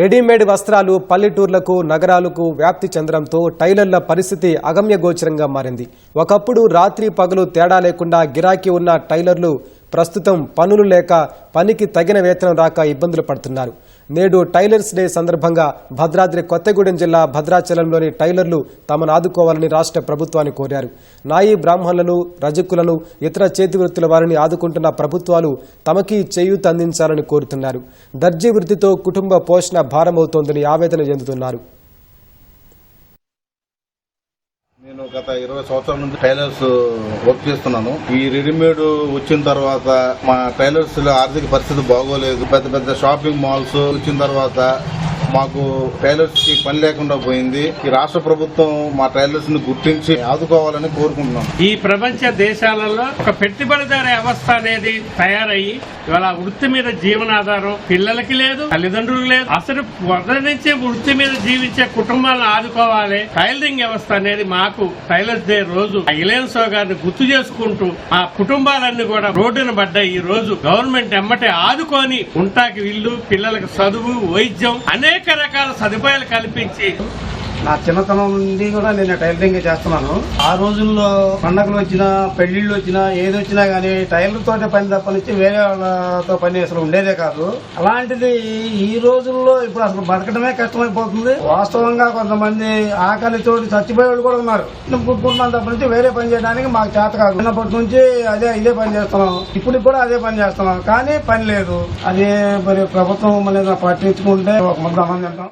Readymade వస్త్రాలు పల్లెటూర్లకు నగరాలకు వ్యాప్తి చెందడంతో టైలర్ల పరిస్థితి అగమ్యగోచరంగా మారింది. ఒకప్పుడు రాత్రి పగలు తేడా లేకుండా గిరాకీ ఉన్న టైలర్లు ప్రస్తుతం పనులు లేక పనికి తగిన వేతనం రాక ఇబ్బందులు పడుతున్నారు. నేడు టైలర్స్ డే సందర్భంగా భద్రాద్రి కొత్తగూడెం జిల్లా భద్రాచలంలోని టైలర్లు తమను ఆదుకోవాలని రాష్ట్ర ప్రభుత్వాన్ని కోరారు. నాయి బ్రాహ్మణులను రజకులను ఇతర చేతి వృత్తుల వారిని ఆదుకుంటున్న ప్రభుత్వాలు తమకి చేయూత అందించాలని కోరుతున్నారు. దర్జీ వృత్తితో కుటుంబ పోషణ భారమవుతోందని ఆవేదన చెందుతున్నారు నేను గత ఇరవై సంవత్సరాల నుంచి టైలర్స్ వర్క్ చేస్తున్నాను. ఈ రెడీమేడ్ వచ్చిన తర్వాత మా టైలర్స్లో ఆర్థిక పరిస్థితి బాగోలేదు. పెద్ద పెద్ద షాపింగ్ మాల్స్ వచ్చిన తర్వాత మాకు టైలర్స్కి పని లేకుండా పోయింది. ఈ రాష్ట్ర ప్రభుత్వం మా టైలర్స్ని గుర్తించి ఆదుకోవాలని కోరుకుంటున్నాం. ఈ ప్రపంచ దేశాలలో ఒక పెట్టుబడిదారి వ్యవస్థ అనేది తయారయ్యి ఇవాళ వృత్తి మీద జీవనాధారం పిల్లలకి లేదు తల్లిదండ్రులు లేదు. అసలు మొదటి నుంచి వృత్తి మీద జీవించే కుటుంబాలను ఆదుకోవాలి. టైలరింగ్ వ్యవస్థ అనేది మాకు టైలర్స్ డే రోజు ఇలేన్సో గారిని గుర్తు చేసుకుంటూ ఆ కుటుంబాలన్నీ కూడా రోడ్డున పడ్డాయి. ఈ రోజు గవర్నమెంట్ ఎమ్మటే ఆదుకొని ఉంటాకి ఇల్లు పిల్లలకు చదువు వైద్యం అనే అనేక రకాల సదుపాయాలు కల్పించి నా చిన్నతనం నుండి కూడా నేను టైలరింగ్ చేస్తున్నాను. ఆ రోజుల్లో పండగలు వచ్చినా పెళ్ళిళ్ళు వచ్చినా ఏది వచ్చినా గానీ టైలర్ తోటే పని తప్ప నుంచి వేరే వాళ్ళతో పని అసలు ఉండేదే కాదు. అలాంటిది ఈ రోజుల్లో ఇప్పుడు అసలు బతకడమే కష్టమైపోతుంది. వాస్తవంగా కొంతమంది ఆకలితోటి చచ్చిపోయే వాళ్ళు కూడా ఉన్నారు. పుట్టుకుంటున్నాం తప్ప నుంచి వేరే పని చేయడానికి మాకు చేత కాదు. చిన్నప్పటి నుంచి అదే ఇదే పని చేస్తున్నాం. ఇప్పుడు కూడా అదే పని చేస్తున్నాం. కానీ పని లేదు. అదే మరి ప్రభుత్వం అనేది పట్టించుకుంటే ఒక ముద్ద అన్నం తింటాం.